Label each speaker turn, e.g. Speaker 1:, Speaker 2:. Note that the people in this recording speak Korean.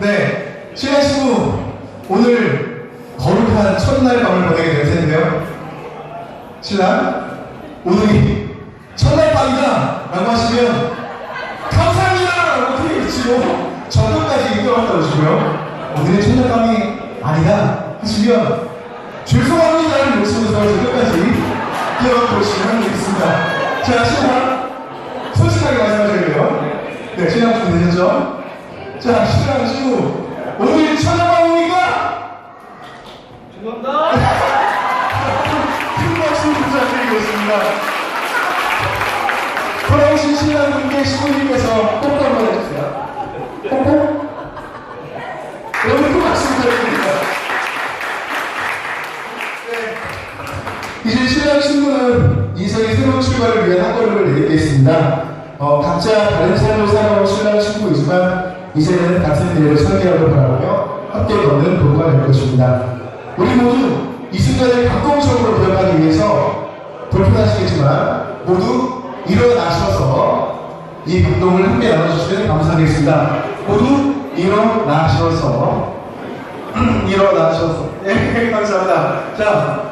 Speaker 1: 네, 신랑 신부 오늘 거룩한 첫날 밤을 보내게 될 텐데요. 신랑 오늘이 첫날 밤이다 라고 하시면 감사합니다 라고 외치고 저녁까지 인정한다고 하시고요. 오늘의 첫날 밤이 아니다 하시면 죄송합니다를 외치면서 저녁까지 뛰어보시면 되겠습니다. 자, 신랑 솔직하게 돼요. 네, 신랑 준비되셨죠? 자, 신랑 신부 오늘 밤입니까?
Speaker 2: 죄송합니다.
Speaker 1: 큰 박수 부탁드리겠습니다. 돌아오신 신랑분께 신부님께서 뽀뽀 한번 해주세요. 뽀뽀? 여러분 큰 박수 부탁드립니다. 네. 이제 신랑 신부는 인생의 새로운 출발을 위한 한 걸음을 내딛겠습니다. 어, 각자 다른 삶을 살아온 신랑 신부이지만 이제는 같은 미래를 설계하고 바라보며 함께 걷는 도구가 될 것입니다. 우리 모두 이 순간을 감동적으로 기억하기 위해서 불편하시겠지만 모두 일어나셔서 이 감동을 함께 나눠주시면 감사하겠습니다. 모두 일어나셔서 일어나셔서 네 감사합니다. 자